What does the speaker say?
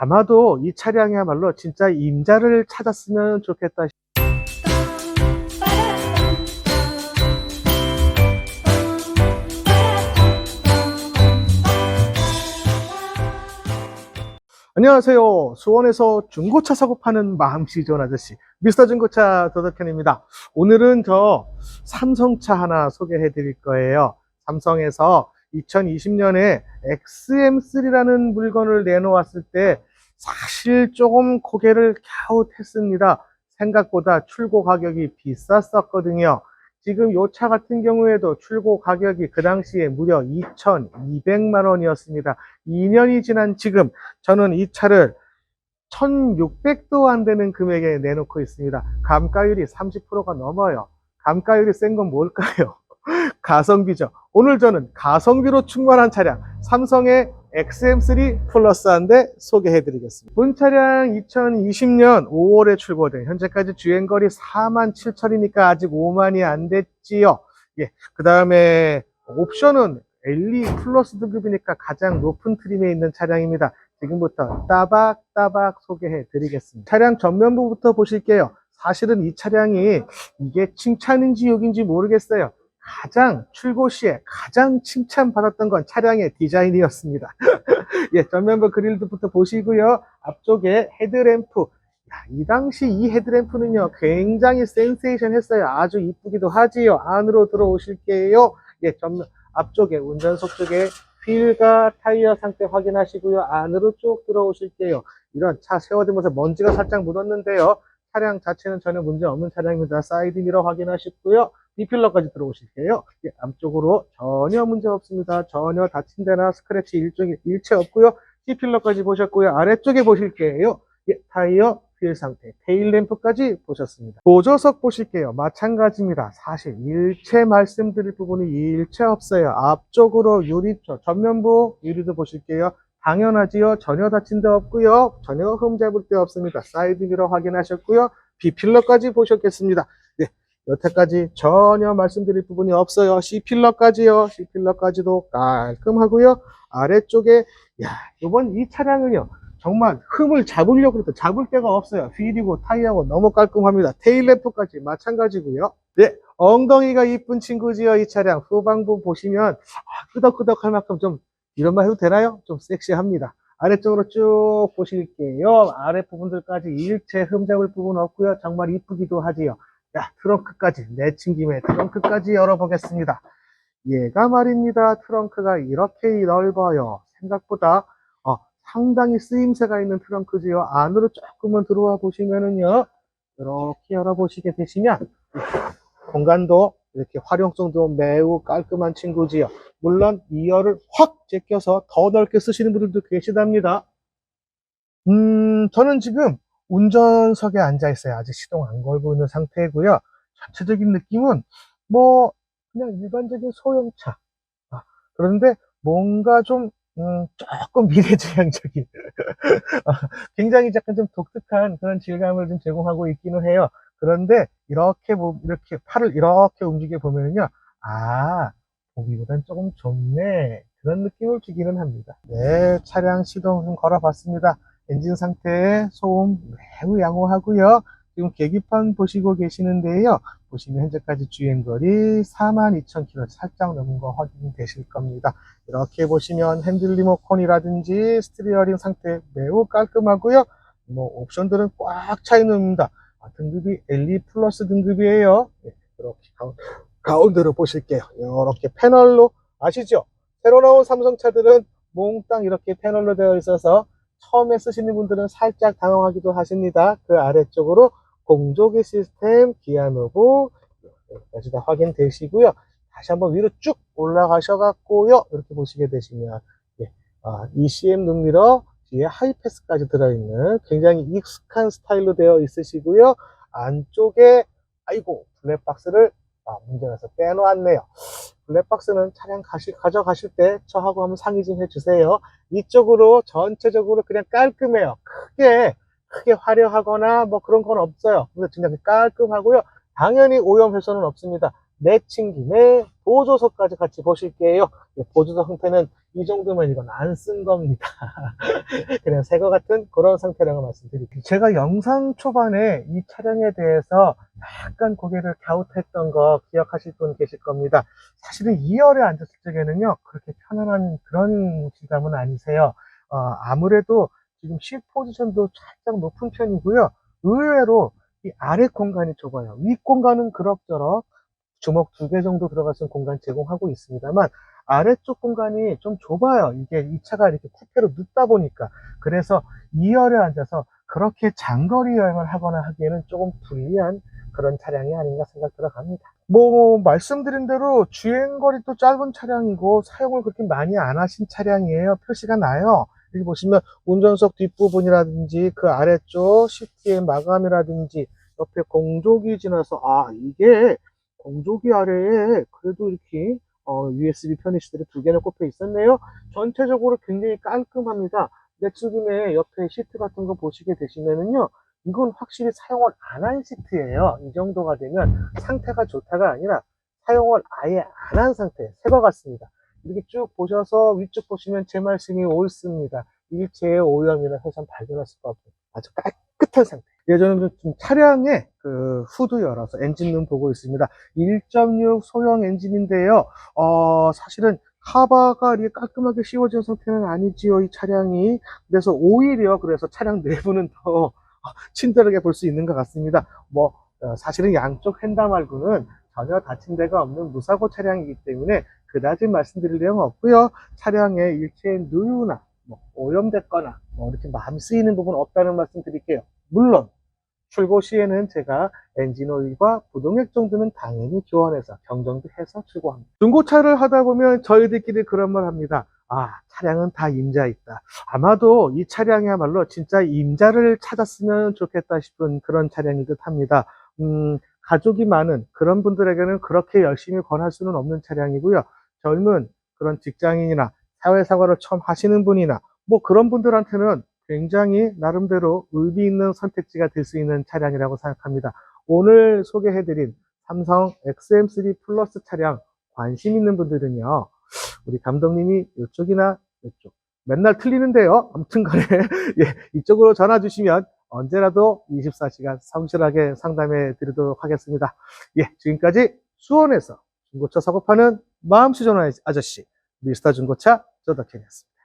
아마도 이 차량이야말로 진짜 임자를 찾았으면 좋겠다. 안녕하세요. 수원에서 중고차 사고 파는 마음씨 좋은 아저씨, 미스터 중고차 도덕현입니다. 오늘은 저 삼성차 하나 소개해 드릴 거예요. 삼성에서 2020년에 XM3라는 물건을 내놓았을 때 사실 조금 고개를 갸웃했습니다. 생각보다 출고 가격이 비쌌었거든요. 지금 요차 같은 경우에도 출고 가격이 그 당시에 무려 2,200만 원이었습니다. 2년이 지난 지금 저는 이 차를 1,600도 안 되는 금액에 내놓고 있습니다. 감가율이 30%가 넘어요. 감가율이 센 건 뭘까요? 가성비죠. 오늘 저는 가성비로 충만한 차량 삼성의 XM3 플러스 한대 소개해 드리겠습니다. 본 차량 2020년 5월에 출고된 현재까지 주행거리 4만 7천이니까 아직 5만이 안 됐지요. 예. 그 다음에 옵션은 LE 플러스 등급이니까 가장 높은 트림에 있는 차량입니다. 지금부터 따박따박 소개해 드리겠습니다. 차량 전면부부터 보실게요. 사실은 이 차량이 이게 칭찬인지 욕인지 모르겠어요. 가장 출고 시에 가장 칭찬받았던 건 차량의 디자인이었습니다. 예, 전면부 그릴드부터 보시고요. 앞쪽에 헤드램프. 야, 이 당시 이 헤드램프는요, 굉장히 센세이션 했어요. 아주 이쁘기도 하지요. 안으로 들어오실게요. 예, 전면, 앞쪽에, 운전석 쪽에 휠과 타이어 상태 확인하시고요. 안으로 쭉 들어오실게요. 이런 차 세워지면서 먼지가 살짝 묻었는데요. 차량 자체는 전혀 문제 없는 차량입니다. 사이드 미러 확인하시고요. B필러까지 들어오실게요. 예, 앞쪽으로 전혀 문제 없습니다. 전혀 다친 데나 스크래치 일종의 일체 없고요. C필러까지 보셨고요. 아래쪽에 보실게요. 예, 타이어, 휠 상태, 테일 램프까지 보셨습니다. 보조석 보실게요. 마찬가지입니다. 사실 일체 말씀드릴 부분이 일체 없어요. 앞쪽으로 유리 쪽, 전면부 유리도 보실게요. 당연하지요. 전혀 다친 데 없고요. 전혀 흠 잡을 데 없습니다. 사이드 미러 확인하셨고요. B필러까지 보셨겠습니다. 네, 여태까지 전혀 말씀드릴 부분이 없어요. C필러까지요. C필러까지도 깔끔하고요. 아래쪽에 야, 이번 이 차량은요. 정말 흠을 잡으려고 해도 잡을 데가 없어요. 휠이고 타이어고 너무 깔끔합니다. 테일램프까지 마찬가지고요. 네, 엉덩이가 이쁜 친구지요. 이 차량 후방부 보시면 아, 끄덕끄덕할 만큼 좀 이런 말 해도 되나요? 좀 섹시합니다. 아래쪽으로 쭉 보실게요. 아래 부분들까지 일체 흠 잡을 부분 없고요. 정말 이쁘기도 하지요. 야, 트렁크까지 내친 김에 트렁크까지 열어보겠습니다. 얘가 말입니다. 트렁크가 이렇게 넓어요. 생각보다 어, 상당히 쓰임새가 있는 트렁크지요. 안으로 조금만 들어와 보시면은요. 이렇게 열어보시게 되시면 공간도 이렇게 활용성도 매우 깔끔한 친구지요. 물론 2열을 확 제껴서 더 넓게 쓰시는 분들도 계시답니다. 음, 저는 지금 운전석에 앉아 있어요. 아직 시동 안 걸고 있는 상태고요. 전체적인 느낌은 뭐 그냥 일반적인 소형차. 아, 그런데 뭔가 좀 음, 조금 미래지향적인 아, 굉장히 약간 좀 독특한 그런 질감을 좀 제공하고 있기는 해요. 그런데 이렇게 보- 이렇게 팔을 이렇게 움직여 보면요, 아 보기보단 조금 좋네 그런 느낌을 주기는 합니다. 네, 차량 시동 좀 걸어봤습니다. 엔진 상태 소음 매우 양호하고요. 지금 계기판 보시고 계시는데요. 보시면 현재까지 주행거리 42,000km 살짝 넘은 거 확인되실 겁니다. 이렇게 보시면 핸들 리모컨이라든지 스티리어링 상태 매우 깔끔하고요. 뭐 옵션들은 꽉 차 있습니다. 아, 등급이 LE 플러스 등급이에요. 네, 이렇게 가운, 가운데로 보실게요. 이렇게 패널로 아시죠? 새로 나온 삼성 차들은 몽땅 이렇게 패널로 되어 있어서 처음에 쓰시는 분들은 살짝 당황하기도 하십니다. 그 아래쪽으로 공조기 시스템, 기아 노브 여기까지 다 확인되시고요. 다시 한번 위로 쭉 올라가셔갖고요. 이렇게 보시게 되시면 예, 아, ECM 눈미러 뒤에 하이패스까지 들어있는 굉장히 익숙한 스타일로 되어 있으시고요. 안쪽에 아이고 블랙박스를 아, 문제나서 빼놓았네요. 블랙박스는 차량 가시, 가져가실 때 저하고 한번 상의 좀 해주세요. 이쪽으로 전체적으로 그냥 깔끔해요. 크게 크게 화려하거나 뭐 그런 건 없어요. 근데 그냥 깔끔하고요. 당연히 오염 훼손은 없습니다. 내친 김에 보조서까지 같이 보실게요. 예, 보조서 형태는 이 정도면 이건 안 쓴 겁니다. 그냥 새거 같은 그런 상태라고 말씀드릴게요. 제가 영상 초반에 이 차량에 대해서 약간 고개를 갸웃했던 거 기억하실 분 계실 겁니다. 사실은 2열에 앉았을 적에는요, 그렇게 편안한 그런 질감은 아니세요. 어, 아무래도 지금 시 포지션도 살짝 높은 편이고요. 의외로 이 아래 공간이 좁아요. 윗 공간은 그럭저럭 주먹 두 개 정도 들어갈 수 공간 제공하고 있습니다만 아래쪽 공간이 좀 좁아요. 이게 이 차가 이렇게 쿠페로 눕다 보니까 그래서 2열에 앉아서 그렇게 장거리 여행을 하거나 하기에는 조금 불리한 그런 차량이 아닌가 생각 들어갑니다. 뭐 말씀드린 대로 주행거리도 짧은 차량이고 사용을 그렇게 많이 안 하신 차량이에요. 표시가 나요. 여기 보시면 운전석 뒷부분이라든지 그 아래쪽 시트의 마감이라든지 옆에 공조기 지나서 아 이게 공조기 아래에 그래도 이렇게 어, USB 편의시들이 두 개나 꼽혀 있었네요. 전체적으로 굉장히 깔끔합니다. 내추김에 옆에 시트 같은 거 보시게 되시면은요, 이건 확실히 사용을 안 한 시트예요. 이 정도가 되면 상태가 좋다가 아니라 사용을 아예 안 한 상태, 새것 같습니다. 이렇게 쭉 보셔서 위쪽 보시면 제 말씀이 옳습니다. 일체의 오염이나 훼손 발견할 수가 없고 아주 깨끗한 상태. 예전에 좀 차량의 그 후드 열어서 엔진룸 보고 있습니다. 1.6 소형 엔진인데요. 어, 사실은 카바가 이렇게 깔끔하게 씌워진 상태는 아니지요, 이 차량이. 그래서 오히려 그래서 차량 내부는 더 친절하게 볼 수 있는 것 같습니다. 뭐, 어, 사실은 양쪽 휀다 말고는 전혀 다친 데가 없는 무사고 차량이기 때문에 그다지 말씀드릴 내용 없고요. 차량의 일체의 누유나 뭐 오염됐거나 뭐 이렇게 마음 쓰이는 부분 없다는 말씀 드릴게요. 물론 출고 시에는 제가 엔진 오일과 부동액 정도는 당연히 교환해서 경정도 해서 출고합니다. 중고차를 하다 보면 저희들끼리 그런 말 합니다. 아, 차량은 다 임자 있다. 아마도 이 차량이야말로 진짜 임자를 찾았으면 좋겠다 싶은 그런 차량이 듯 합니다. 음, 가족이 많은 그런 분들에게는 그렇게 열심히 권할 수는 없는 차량이고요. 젊은 그런 직장인이나 사회생활을 처음 하시는 분이나 뭐 그런 분들한테는 굉장히 나름대로 의미 있는 선택지가 될 수 있는 차량이라고 생각합니다. 오늘 소개해드린 삼성 XM3 플러스 차량 관심 있는 분들은요, 우리 감독님이 이쪽이나 이쪽 맨날 틀리는데요. 아무튼 간에 예, 이쪽으로 전화 주시면 언제라도 24시간 성실하게 상담해 드리도록 하겠습니다. 예, 지금까지 수원에서 중고차 사고 파는 마음씨 전화 아저씨 미스터 중고차 조덕현이었습니다.